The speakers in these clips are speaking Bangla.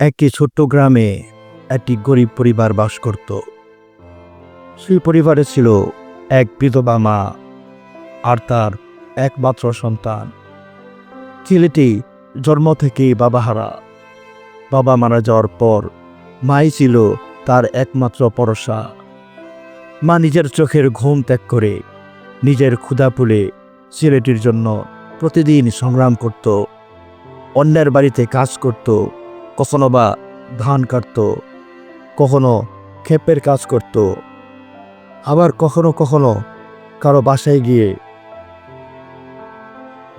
একটি ছোট্ট গ্রামে একটি গরিব পরিবার বাস করত। সেই পরিবারে ছিল এক বিধবা মা আর তার একমাত্র সন্তান। ছেলেটি জন্ম থেকেই বাবাহারা। বাবা মারা যাওয়ার পর মাই ছিল তার একমাত্র ভরসা মা নিজের চোখের ঘুম ত্যাগ করে নিজের ক্ষুধা পুলে ছেলেটির জন্য প্রতিদিন সংগ্রাম করত। অন্যের বাড়িতে কাজ করত। কখনো বা ধান কাটত, কখনো ক্ষেপের কাজ করত, আবার কখনো কখনো কারও বাসায় গিয়ে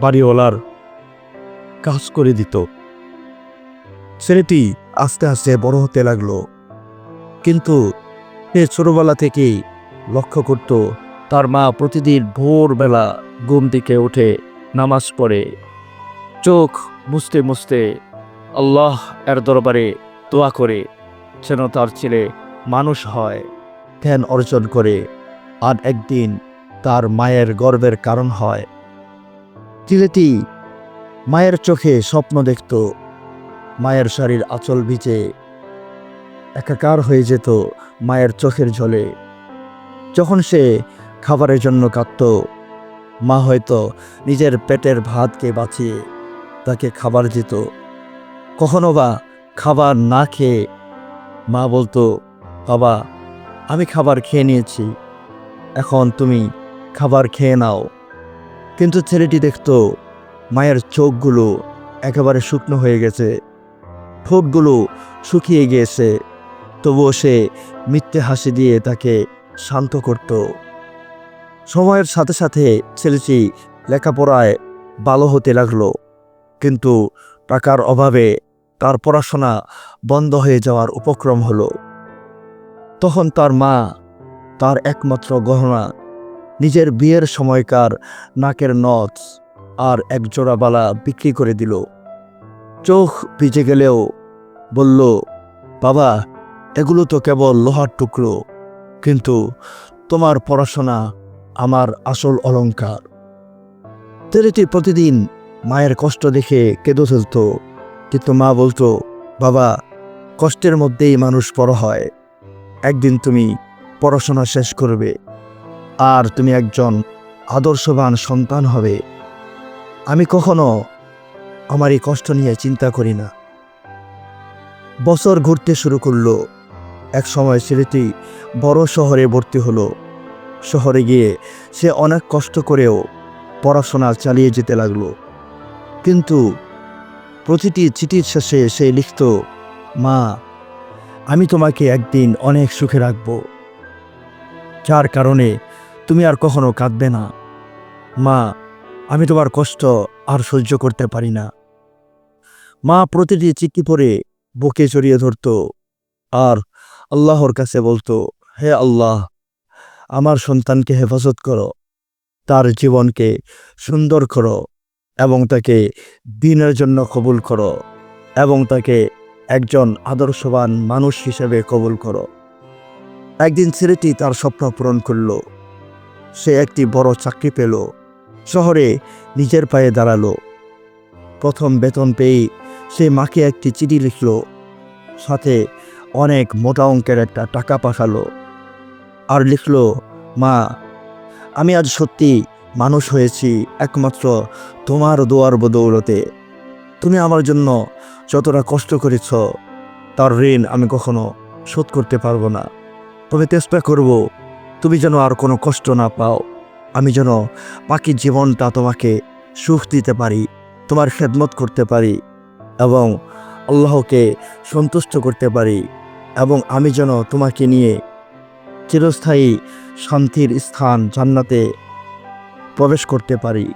বাড়িওয়ালার কাজ করে দিত। ছেলেটি আস্তে আস্তে বড় হতে লাগল, কিন্তু সে ছোটবেলা থেকেই লক্ষ্য করত, তার মা প্রতিদিন ভোরবেলা ঘুম থেকে উঠে নামাজ পড়ে, চোখ মুছতে মুছতে আল্লাহ এর দরবারে দোয়া করে যেন তার ছেলে মানুষ হয়। ধ্যান অর্জন করে আর একদিন তার মায়ের গর্বের কারণ হয়। ছেলেটি মায়ের চোখে স্বপ্ন দেখত, মায়ের শাড়ির আঁচল ভিজে একাকার হয়ে যেত মায়ের চোখের জলে। যখন সে খাবারের জন্য কাঁদত, মা হয়তো নিজের পেটের ভাতকে বাঁচিয়ে তাকে খাবার দিত। কখনো বা খাবার না খেয়ে মা বলতো, বাবা, আমি খাবার খেয়ে নিয়েছি, এখন তুমি খাবার খেয়ে নাও। কিন্তু ছেলেটি দেখত মায়ের চোখগুলো একেবারে শুকনো হয়ে গেছে, ঠোঁটগুলো শুকিয়ে গিয়েছে, তবুও সে মিথ্যে হাসি দিয়ে তাকে শান্ত করত। সময়ের সাথে সাথে ছেলেটি লেখাপড়ায় ভালো হতে লাগল, কিন্তু টাকার অভাবে তার পড়াশোনা বন্ধ হয়ে যাওয়ার উপক্রম হলো। তখন তার মা, তার একমাত্র গহনা, নিজের বিয়ের সময়কার নাকের নথ আর একজোড়া বালা বিক্রি করে দিল। চোখ ভিজে গেলেও বলল, বাবা, এগুলো তো কেবল লোহার টুকরো, কিন্তু তোমার পড়াশোনা আমার আসল অলংকার। ছেলেটি প্রতিদিন মায়ের কষ্ট দেখে কেঁদে ফেলত। কিন্তু মা বলতো, বাবা, কষ্টের মধ্যেই মানুষ বড় হয়। একদিন তুমি পড়াশোনা শেষ করবে। আর তুমি একজন আদর্শবান সন্তান হবে। আমি কখনো আমার এই কষ্ট নিয়ে চিন্তা করি না। বছর ঘুরতে শুরু করল। এক সময় ছেলেটি বড় শহরে ভর্তি হলো। শহরে গিয়ে সে অনেক কষ্ট করেও পড়াশোনা চালিয়ে যেতে লাগল। কিন্তু প্রতিটি চিঠির শেষে সে লিখত, মা, আমি তোমাকে একদিন অনেক সুখে রাখব। যার কারণে তুমি আর কখনো কাঁদবে না। মা, আমি তোমার কষ্ট আর সহ্য করতে পারি না। মা প্রতিটি চিঠি পরে বুকে জড়িয়ে ধরত আর আল্লাহর কাছে বলতো, হে আল্লাহ, আমার সন্তানকে হেফাজত করো। তার জীবনকে সুন্দর করো। এবং তাকে দিনের জন্য কবুল করো এবং তাকে একজন আদর্শবান মানুষ হিসেবে কবুল করো। একদিন ছেলেটি তার স্বপ্ন পূরণ করল। সে একটি বড় চাকরি পেল। শহরে নিজের পায়ে দাঁড়াল। প্রথম বেতন পেয়ে সে মাকে একটি চিঠি লিখল। সাথে অনেক মোটা অঙ্কের একটা টাকা পাঠালো। আর লিখল, মা, আমি আজ সত্যি মানুষ হয়েছি একমাত্র তোমার দোয়ার বদৌলতে। তুমি আমার জন্য যতটা কষ্ট করেছ, তার ঋণ আমি কখনো শোধ করতে পারব না। তবে চেষ্টা করব, তুমি যেন আর কোনো কষ্ট না পাও। আমি যেন বাকি জীবনটা তোমাকে সুখ দিতে পারি, তোমার খেদমত করতে পারি এবং আল্লাহকে সন্তুষ্ট করতে পারি এবং আমি যেন তোমাকে নিয়ে চিরস্থায়ী শান্তির স্থান জান্নাতে প্রবেশ করতে পারি।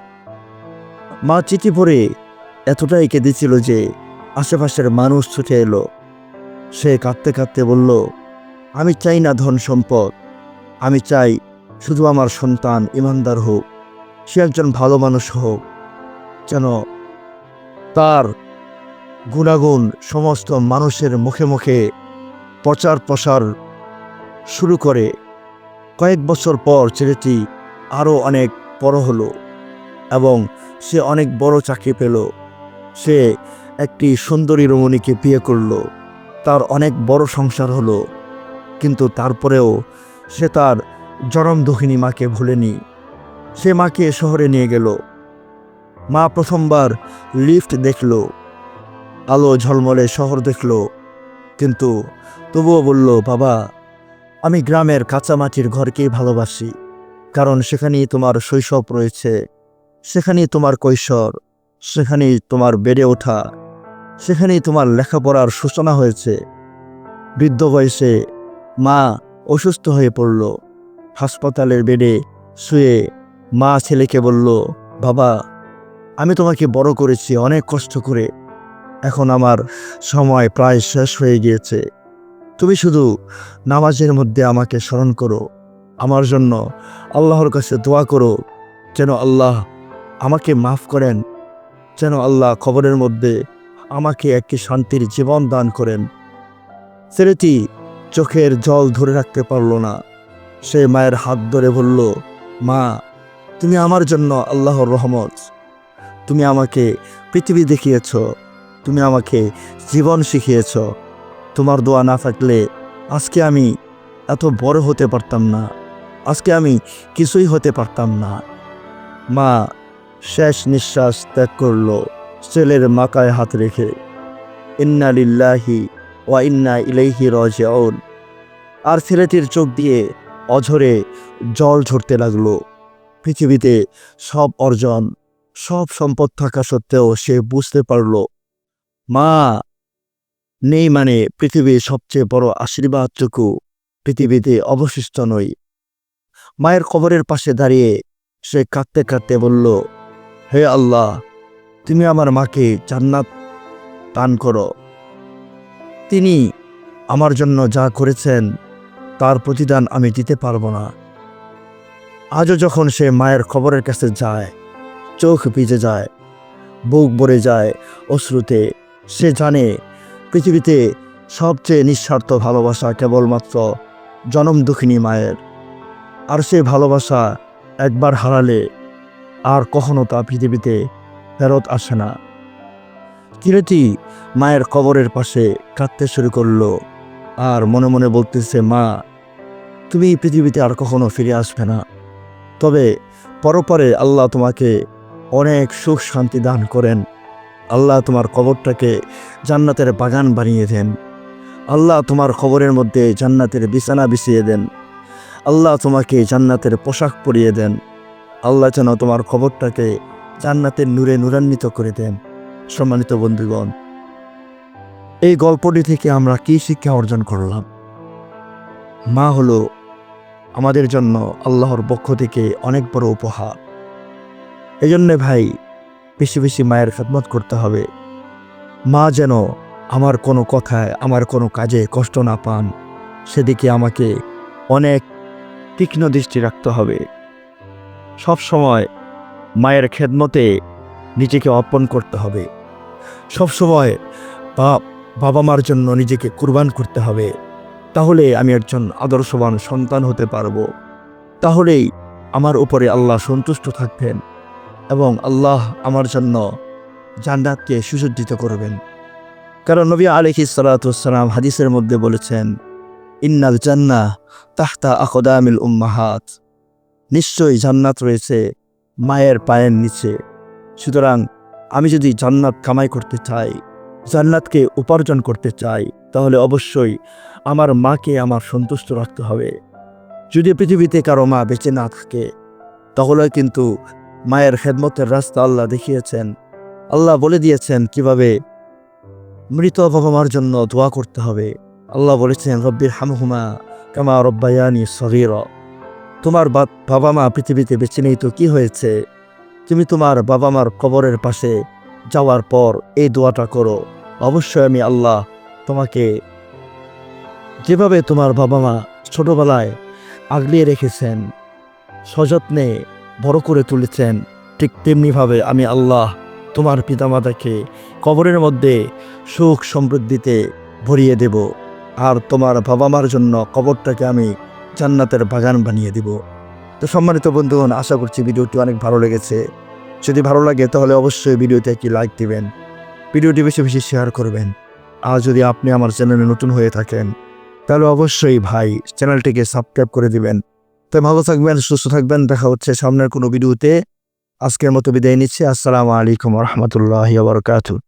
মা চিঠি পড়ে এতটাই কেঁদেছিল যে আশেপাশের মানুষ ছুটে এলো। সে কাঁদতে কাঁদতে বলল, আমি চাই না ধন সম্পদ। আমি চাই শুধু আমার সন্তান ইমানদার হোক, সে একজন ভালো মানুষ হোক। যেন তার গুণাগুণ সমস্ত মানুষের মুখে মুখে প্রচার প্রসার শুরু করে। কয়েক বছর পর ছেলেটি আরও অনেক বড় হলো এবং সে অনেক বড় চাকরি পেল। সে একটি সুন্দরী রমণীকে বিয়ে করল। তার অনেক বড় সংসার হলো, কিন্তু তারপরেও সে তার জনম দুঃখিনী মাকে ভুলেনি। সে মাকে শহরে নিয়ে গেল। মা প্রথমবার লিফট দেখল, আলো ঝলমলে শহর দেখল, কিন্তু তবুও বলল, বাবা, আমি গ্রামের কাঁচামাটির ঘরকেই ভালোবাসি। কারণ সেখানেই তোমার শৈশব রয়েছে, সেখানেই তোমার কৈশোর, সেখানেই তোমার বেড়ে ওঠা, সেখানেই তোমার লেখাপড়ার সূচনা হয়েছে। বৃদ্ধ বয়সে মা অসুস্থ হয়ে পড়ল। হাসপাতালের বেডে শুয়ে মা ছেলেকে বলল, বাবা, আমি তোমাকে বড় করেছি অনেক কষ্ট করে। এখন আমার সময় প্রায় শেষ হয়ে গিয়েছে। তুমি শুধু নামাজের মধ্যে আমাকে স্মরণ করো। আমার জন্য আল্লাহর কাছে দোয়া করো, যেন আল্লাহ আমাকে মাফ করেন, যেন আল্লাহ খবরের মধ্যে আমাকে একটি শান্তির জীবন দান করেন। ছেলেটি চোখের জল ধরে রাখতে পারল না। সে মায়ের হাত ধরে বলল, মা, তুমি আমার জন্য আল্লাহর রহমত। তুমি আমাকে পৃথিবী দেখিয়েছ, তুমি আমাকে জীবন শিখিয়েছ। তোমার দোয়া না থাকলে আজকে আমি এত বড় হতে পারতাম না। আজকে আমি কিছুই হতে পারতাম না। মা শেষ নিঃশ্বাস ত্যাগ করল ছেলের মাকায় হাত রেখে। ইন্না লিল্লাহি ওয়া ইন্না ইলাইহি রাজিউন। আর ছেলেটির চোখ দিয়ে অঝরে জল ঝরতে লাগল। পৃথিবীতে সব অর্জন, সব সম্পদ থাকা সত্ত্বেও সে বুঝতে পারল, মা, নেই মানে পৃথিবীর সবচেয়ে বড় আশীর্বাদটুকু পৃথিবীতে অবশিষ্ট নই মায়ের কবরের পাশে দাঁড়িয়ে সে কাঁদতে কাঁদতে বলল, হে আল্লাহ, তুমি আমার মাকে জান্নাত দান করো। তিনি আমার জন্য যা করেছেন, তার প্রতিদান আমি দিতে পারব না। আজও যখন সে মায়ের খবরের কাছে যায়, চোখ ভিজে যায়, বুক ভরে যায় অশ্রুতে, সে জানে পৃথিবীতে সবচেয়ে নিঃস্বার্থ ভালোবাসা কেবলমাত্র জনম দুঃখিনী মায়ের। আর সে ভালোবাসা একবার হারালে আর কখনো তা পৃথিবীতে ফেরত আসে না। কিরতি মায়ের কবরের পাশে কাঁদতে শুরু করল আর মনে মনে বলতেছে, মা, তুমি পৃথিবীতে আর কখনো ফিরে আসবে না। তবে পরপরে আল্লাহ তোমাকে অনেক সুখ শান্তি দান করেন। আল্লাহ তোমার কবরটাকে জান্নাতের বাগান বানিয়ে দেন। আল্লাহ তোমার খবরের মধ্যে জান্নাতের বিছানা বিছিয়ে দেন। আল্লাহ তোমাকে জান্নাতের পোশাক পরিয়ে দেন। আল্লাহ যেন তোমার খবরটাকে জান্নাতের নূরে নূরান্বিত করে দেন। সম্মানিত বন্ধুগণ, এই গল্পটি থেকে আমরা কি শিক্ষা অর্জন করলাম? মা হলো আমাদের জন্য আল্লাহর পক্ষ থেকে অনেক বড় উপহার। এই জন্যে ভাই, বেশি বেশি মায়ের খেদমত করতে হবে। মা যেন আমার কোনো কথায়, আমার কোনো কাজে কষ্ট না পান, সেদিকে আমাকে অনেক তীক্ষ্ণ দৃষ্টি রাখতে হবে। সব সময় মায়ের খেদমতে নিজেকে অর্পণ করতে হবে। সব সময় বা, বাবা মার জন্য নিজেকে কুরবান করতে হবে। তাহলে আমি একজন আদর্শবান সন্তান হতে পারব। তাহলেই আমার উপরে আল্লাহ সন্তুষ্ট থাকবেন এবং আল্লাহ আমার জন্য জান্নাতকে সুসজ্জিত করবেন। কারণ নবী আলিহি সালাতাম হাদিসের মধ্যে বলেছেন ইন্নাল জান্না তাহতা আখদামিল উম্মাহাত। নিশ্চয়ই জান্নাত রয়েছে মায়ের পায়ের নিচে। সুতরাং আমি যদি জান্নাত কামাই করতে চাই, জান্নাতকে উপার্জন করতে চাই, তাহলে অবশ্যই আমার মাকে আমার সন্তুষ্ট রাখতে হবে। যদি পৃথিবীতে কারও মা বেঁচে না থাকে, তাহলে কিন্তু মায়ের খেদমতের রাস্তা আল্লাহ দেখিয়েছেন। আল্লাহ বলে দিয়েছেন কীভাবে মৃত বাবা মার জন্য দোয়া করতে হবে। আল্লাহ বলেছেন রব্বির হামহুমা কামা রব্বায়ানি সগির। তোমার বাবা মা পৃথিবীতে বেছে নেই তো কী হয়েছে? তুমি তোমার বাবা মার কবরের পাশে যাওয়ার পর এই দোয়াটা করো। অবশ্যই আমি আল্লাহ তোমাকে যেভাবে তোমার বাবা মা ছোটোবেলায় আগলিয়ে রেখেছেন, সযত্নে বড় করে তুলেছেন, ঠিক তেমনিভাবে আমি আল্লাহ তোমার পিতামাতাকে কবরের মধ্যে সুখ সমৃদ্ধিতে ভরিয়ে দেব। আর তোমার বাবা মার জন্য কবরটাকে আমি জান্নাতের বাগান বানিয়ে দিব। তো সম্মানিত বন্ধুগণ, আশা করছি ভিডিওটি অনেক ভালো লেগেছে। যদি ভালো লাগে, তাহলে অবশ্যই ভিডিওতে একটি লাইক দিবেন। ভিডিওটি বেশি বেশি শেয়ার করবেন। আর যদি আপনি আমার চ্যানেলে নতুন হয়ে থাকেন, তাহলে অবশ্যই ভাই চ্যানেলটিকে সাবস্ক্রাইব করে দিবেন। তো ভালো থাকবেন, সুস্থ থাকবেন, দেখা হচ্ছে সামনের কোনো ভিডিওতে। আজকের মতো বিদায় নিচ্ছি। আসসালামু আলাইকুম রহমতুল্লাহ বারকাতু